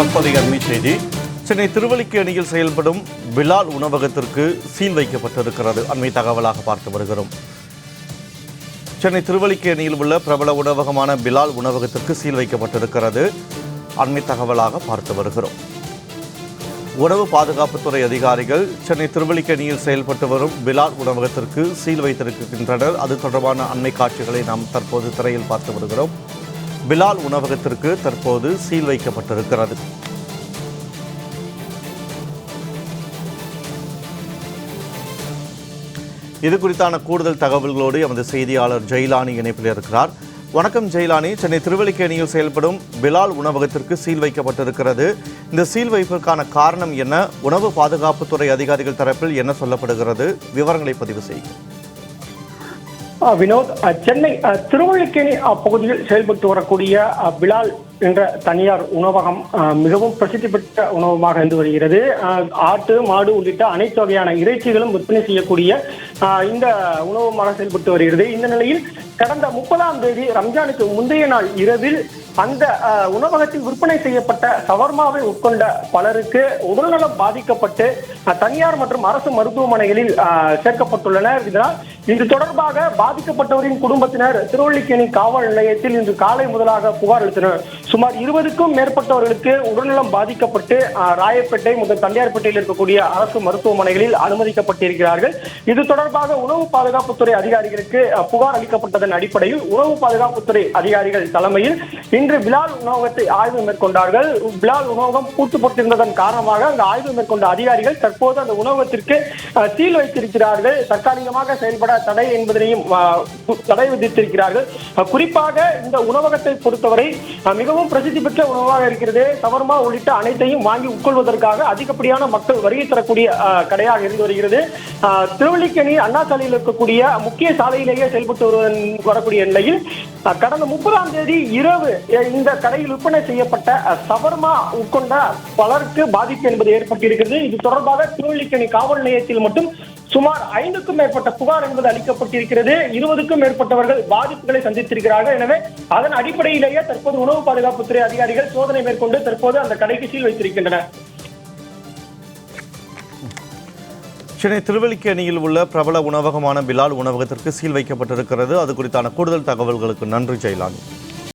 தற்போதைய அண்மை செய்தி சென்னை திருவல்லிக்கேணியில் செயல்படும் பிலால் உணவகத்திற்கு சீல் வைக்கப்பட்டிருக்கிறது. அண்மை தகவலாக பார்த்து வருகிறோம். சென்னை திருவல்லிக்கேணியில் உள்ள பிரபல உணவகமான பிலால் உணவகத்திற்கு சீல் வைக்கப்பட்டிருக்கிறது. அண்மை தகவலாக பார்த்து வருகிறோம். உணவு பாதுகாப்புத்துறை அதிகாரிகள் சென்னை திருவல்லிக்கேணியில் செயல்பட்டு வரும் பிலால் உணவகத்திற்கு சீல் வைத்திருக்கின்றனர். அது தொடர்பான அண்மை காட்சிகளை நாம் தற்போது திரையில் பார்த்து வருகிறோம். பிலால் உணவகத்திற்கு தற்போது சீல் வைக்கப்பட்டிருக்கிறது. இது குறித்தான கூடுதல் தகவல்களோடு எமது செய்தியாளர் ஜெயிலானி இணைப்பில் இருக்கிறார். வணக்கம் ஜெயிலானி. சென்னை திருவல்லிக்கேணியில் செயல்படும் பிலால் உணவகத்திற்கு சீல் வைக்கப்பட்டிருக்கிறது. இந்த சீல் வைப்பிற்கான காரணம் என்ன? உணவு பாதுகாப்புத்துறை அதிகாரிகள் தரப்பில் என்ன சொல்லப்படுகிறது? விவரங்களை பதிவு செய்யும் வினோத் சென்னை திருவள்ளிக்கேணி பகுதியில் செயல்பட்டு வரக்கூடிய பிலால் என்ற தனியார் உணவகம் மிகவும் பிரசித்தி பெற்ற உணவகமாக இருந்து வருகிறது. ஆட்டு மாடு உள்ளிட்ட அனைத்து வகையான இறைச்சிகளும் விற்பனை செய்யக்கூடிய இந்த உணவகமாக செயல்பட்டு வருகிறது. இந்த நிலையில் கடந்த முப்பதாம் தேதி ரம்ஜானுக்கு முந்தைய நாள் இரவில் அந்த உணவகத்தில் விற்பனை செய்யப்பட்ட சவர்மாவை உட்கொண்ட பலருக்கு உடல்நலம் பாதிக்கப்பட்டு தனியார் மற்றும் அரசு மருத்துவமனைகளில் சேர்க்கப்பட்டுள்ளனர். இதனால் இது தொடர்பாக பாதிக்கப்பட்டவரின் குடும்பத்தினர் திருவள்ளிக்கேணி காவல் நிலையத்தில் இன்று காலை முதலாக புகார் அளித்தனர். சுமார் இருபதுக்கும் மேற்பட்டவர்களுக்கு உடல்நலம் பாதிக்கப்பட்டு ராயப்பேட்டை முதல் தண்டையார்பேட்டையில் இருக்கக்கூடிய அரசு மருத்துவமனைகளில் அனுமதிக்கப்பட்டிருக்கிறார்கள். இது தொடர்பாக உணவு பாதுகாப்புத்துறை அதிகாரிகளுக்கு புகார் அளிக்கப்பட்டதன் அடிப்படையில் உணவு பாதுகாப்புத்துறை அதிகாரிகள் தலைமையில் இன்று பிலால் உணவகத்தை ஆய்வு மேற்கொண்டார்கள். பிலால் உணவகம் பூட்டுப்பட்டிருந்ததன் காரணமாக அந்த ஆய்வு மேற்கொண்ட அதிகாரிகள் தற்போது அந்த உணவகத்திற்கு சீல் வைத்திருக்கிறார்கள். தற்காலிகமாக செயல்பட தடை என்பதனையும் தடை விதித்திருக்கிறார்கள். குறிப்பாக இந்த உணவகத்தை பொறுத்தவரை மிகவும் பிரசித்தி பெற்ற உணவாக இருக்கிறது. சவர்மா உள்ளிட்ட அனைத்தையும் வாங்கி உட்கொள்வதற்காக அதிகப்படியான மக்கள் வருகை தரக்கூடிய கடையாக இருந்து வருகிறது. திருவள்ளிக்கணி அண்ணா சாலையில் இருக்கக்கூடிய முக்கிய சாலையிலேயே செயல்பட்டு வருவதன் வரக்கூடிய நிலையில் கடந்த முப்பதாம் தேதி இரவு இந்த கடையில் விற்பனை செய்யப்பட்ட சவர்மா உட்கொண்ட பலருக்கு பாதிப்பு என்பது ஏற்பட்டிருக்கிறது. இது தொடர்பாக திருவள்ளிக்கணி காவல் நிலையத்தில் மட்டும் சுமார் ஐந்துக்கும் மேற்பட்ட புகார் என்பது அளிக்கப்பட்டிருக்கிறது. இருபதுக்கும் மேற்பட்டவர்கள் பாதிப்புகளை சந்தித்திருக்கிறார்கள். எனவே அதன் அடிப்படையிலேயே தற்போது உணவு பாதுகாப்புத்துறை அதிகாரிகள் சோதனை மேற்கொண்டு தற்போது அந்த கடைக்கு சீல் வைத்திருக்கின்றனர். சென்னை திருவல்லிக்கேணியில் உள்ள பிரபல உணவகமான பிலால் உணவகத்திற்கு சீல் வைக்கப்பட்டிருக்கிறது. அது குறித்தான கூடுதல் தகவல்களுக்கு நன்றி ஜெயிலானி